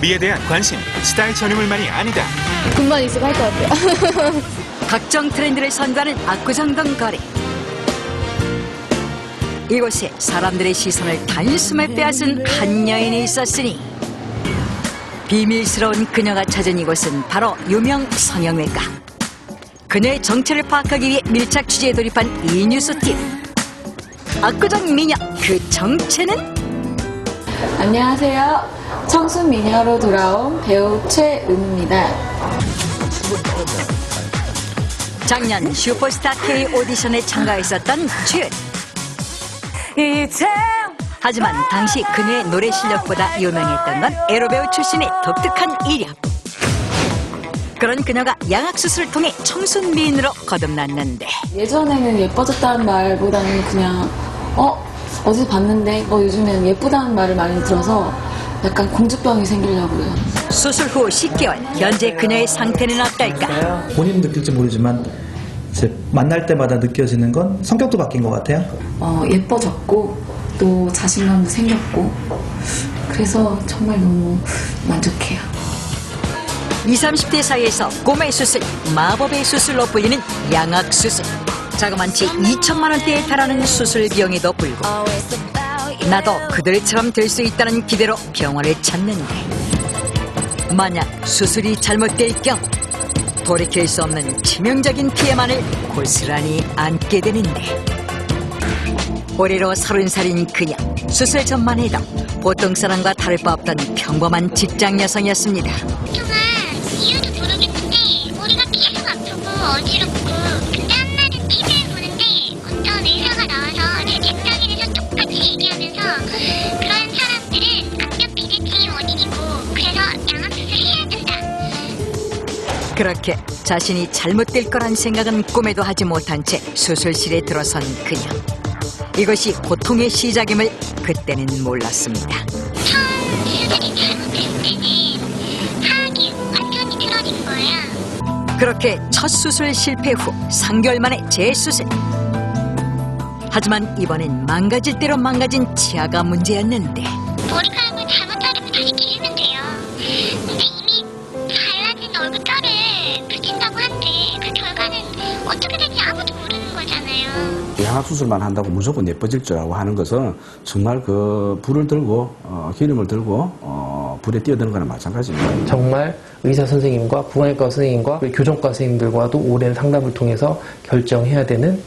미에 대한 관심, 스타일 전유물만이 아니다. 돈만 있으면 할 것 같아요. 각종 트렌드를 선도하는 압구정동 거리. 이곳에 사람들의 시선을 단숨에 빼앗은 한 여인이 있었으니 비밀스러운 그녀가 찾은 이곳은 바로 유명 성형외과. 그녀의 정체를 파악하기 위해 밀착 취재에 돌입한 이 뉴스팀. 압구정 미녀 그 정체는? 안녕하세요. 청순 미녀로 돌아온 배우 최은입니다. 작년 슈퍼스타 K 오디션에 참가했었던 최은. 하지만 당시 그녀의 노래 실력보다 유명했던 건 에로배우 출신의 독특한 이력. 그런 그녀가 양악수술을 통해 청순 미인으로 거듭났는데 예전에는 예뻐졌다는 말보다는 그냥 어 어디서 봤는데 뭐 요즘에는 예쁘다는 말을 많이 들어서 약간 공주병이 생기려고요. 수술 후 10개월 현재 그녀의 상태는 어떨까? 본인 느낄지 모르지만 이제 만날 때마다 느껴지는 건 성격도 바뀐 것 같아요. 어, 예뻐졌고 또 자신감도 생겼고 그래서 정말 너무 만족해요. 20, 30대 사이에서 꿈의 수술, 마법의 수술로 불리는 양악 수술. 자그만치 2천만 원대에 달하는 수술 비용에도 불구하고 나도 그들처럼 될 수 있다는 기대로 병원을 찾는데 만약 수술이 잘못될 경우 돌이킬 수 없는 치명적인 피해만을 고스란히 안게 되는데 올해로 서른 살인 그녀 수술 전만 해도 보통 사람과 다를 바 없던 평범한 직장 여성이었습니다. 이유도 모르겠는데 그렇게 자신이 잘못될 거란 생각은 꿈에도 하지 못한 채 수술실에 들어선 그녀. 이것이 고통의 시작임을 그때는 몰랐습니다. 그렇게 첫 수술 실패 후 3개월 만에 재수술. 하지만 이번엔 망가질 대로 망가진 치아가 문제였는데 머리카락을 잘못 자르면 다시 기르면 양압수술만 한다고 무조건 예뻐질 줄 알고 하는 것은 정말 그 불을 들고 어, 기름을 들고 어, 불에 뛰어드는 거나 마찬가지입니다. 정말 의사 선생님과 부관외과 선생님과 교정과 선생님들과도 오랜 상담을 통해서 결정해야 되는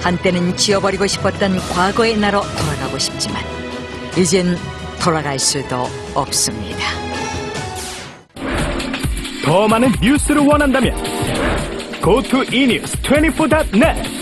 한때는 지워버리고 싶었던 과거의 나로 돌아가고 싶지만 이젠 돌아갈 수도 없습니다. 더 많은 뉴스를 원한다면 go to enews24.net